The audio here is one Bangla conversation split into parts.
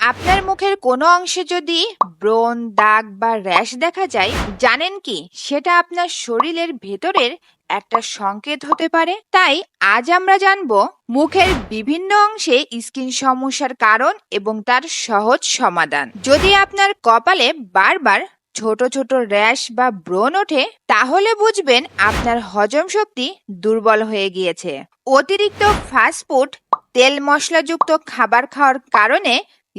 আপনার মুখের কোনো অংশে যদি ব্রণ, দাগ বা র্যাশ দেখা যায়, জানেন কি, সেটা আপনার শরীরের ভেতরের একটা সংকেত হতে পারে। তাই আজ আমরা জানব মুখের বিভিন্ন অংশে স্কিন সমস্যার কারণ এবং তার সহজ সমাধান। যদি আপনার কপালে বারবার ছোট ছোট র্যাশ বা ব্রণ ওঠে, তাহলে বুঝবেন আপনার হজম শক্তি দুর্বল হয়ে গিয়েছে। অতিরিক্ত ফাস্টফুড তেল মশলাযুক্ত খাবার খাওয়ার কারণে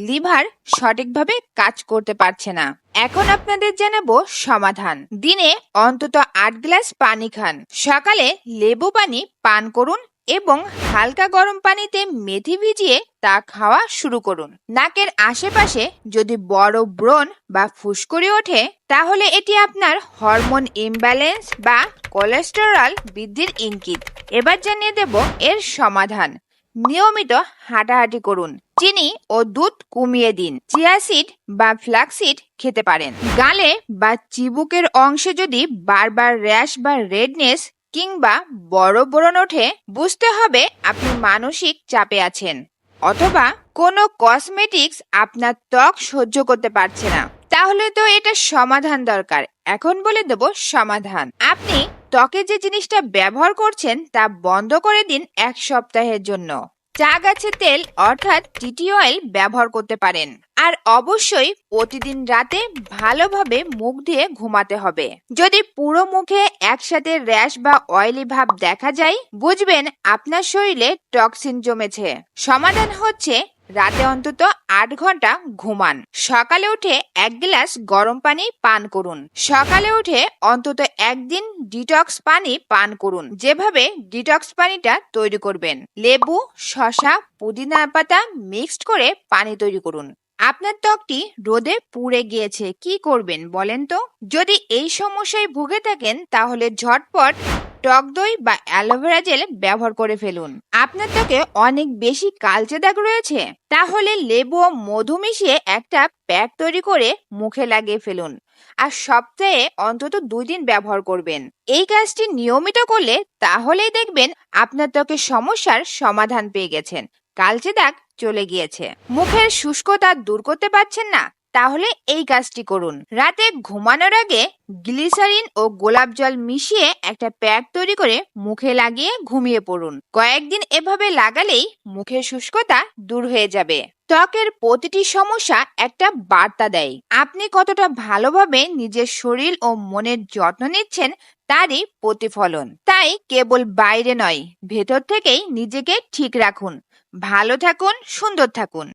লিভার সঠিকভাবে কাজ করতে পারছে না। এখন আপনাদের জানাব সমাধান। দিনে অন্তত আট গ্লাস পানি খান। সকালে লেবু পানি পান করুন এবং হালকা গরম পানিতে মেথি ভিজিয়ে তা খাওয়া শুরু করুন। নাকের আশেপাশে যদি বড় ব্রণ বা ফুসকুড়ি ওঠে, তাহলে এটি আপনার হরমোন ইমব্যালেন্স বা কোলেস্টেরল বৃদ্ধির ইঙ্গিত। এবার জানিয়ে দেব এর সমাধান। নিয়মিত হাঁটাহাঁটি করুন। চিনি ও দুধ কমিয়ে দিন। চিয়া সিড বা ফ্লাক্সিড খেতে পারেন। গালে বা চিবুকের অংশে যদি বারবার র্যাশ বা রেডনেস কিংবা বড় ব্রণ ওঠে, বুঝতে হবে আপনি মানসিক চাপে আছেন অথবা কোনো কসমেটিক্স আপনার ত্বক সহ্য করতে পারছে না। তাহলে তো এটা সমাধান দরকার। এখন বলে দেব সমাধান। আপনি ত্বকে যে জিনিসটা ব্যবহার করছেন তা বন্ধ করে দিন এক সপ্তাহের জন্য। চা গাছের তেল অর্থাৎ টিটি অয়েল ব্যবহার করতে পারেন। আর অবশ্যই প্রতিদিন রাতে ভালোভাবে মুখ দিয়ে ঘুমাতে হবে। যদি পুরো মুখে একসাথে র্যাশ বা অয়েলি ভাব দেখা যায়, বুঝবেন আপনার শরীরে টক্সিন জমেছে। সমাধান হচ্ছে রাতে অন্তত আট ঘণ্টা ঘুমান। সকালে উঠে এক গ্লাস গরম পানি পান করুন। সকালে উঠে অন্তত একদিন ডিটক্স পানি পান করুন। যেভাবে ডিটক্স পানিটা তৈরি করবেন। লেবু, শসা, পুদিনা পাতা মিক্সড করে পানি তৈরি করুন। আপনার ত্বকটি রোদে পুড়ে গিয়েছে, কি করবেন বলেন তো? যদি এই সমস্যায় ভুগে থাকেন, তাহলে ঝটপট টক দই বা অ্যালোভেরা জেল ব্যবহার করে ফেলুন। আপনার ত্বকে অনেক বেশি কালচে দাগ রয়েছে, তাহলে লেবু ও মধু মিশিয়ে একটা প্যাক তৈরি করে মুখে লাগিয়ে ফেলুন। আর সপ্তাহে অন্তত দুই দিন ব্যবহার করবেন। এই কাজটি নিয়মিত করলে তাহলেই দেখবেন আপনার ত্বকের সমস্যার সমাধান পেয়ে গেছেন। কালচে দাগ চলে গিয়েছে। মুখের শুষ্কতা দূর করতে পারছেন না তাহলে এই কাজটি করুন। রাতে ঘুমানোর আগে গ্লিসারিন ও গোলাপ জল মিশিয়ে একটা প্যাক তৈরি করে মুখে লাগিয়ে ঘুমিয়ে পড়ুন। কয়েকদিন এভাবে লাগালেই মুখের শুষ্কতা দূর হয়ে যাবে। ত্বকের প্রতিটি সমস্যা একটা বার্তা দেয়। আপনি কতটা ভালোভাবে নিজের শরীর ও মনের যত্ন নিচ্ছেন তারই প্রতিফলন। তাই কেবল বাইরে নয়, ভেতর থেকেই নিজেকে ঠিক রাখুন। ভালো থাকুন, সুন্দর থাকুন।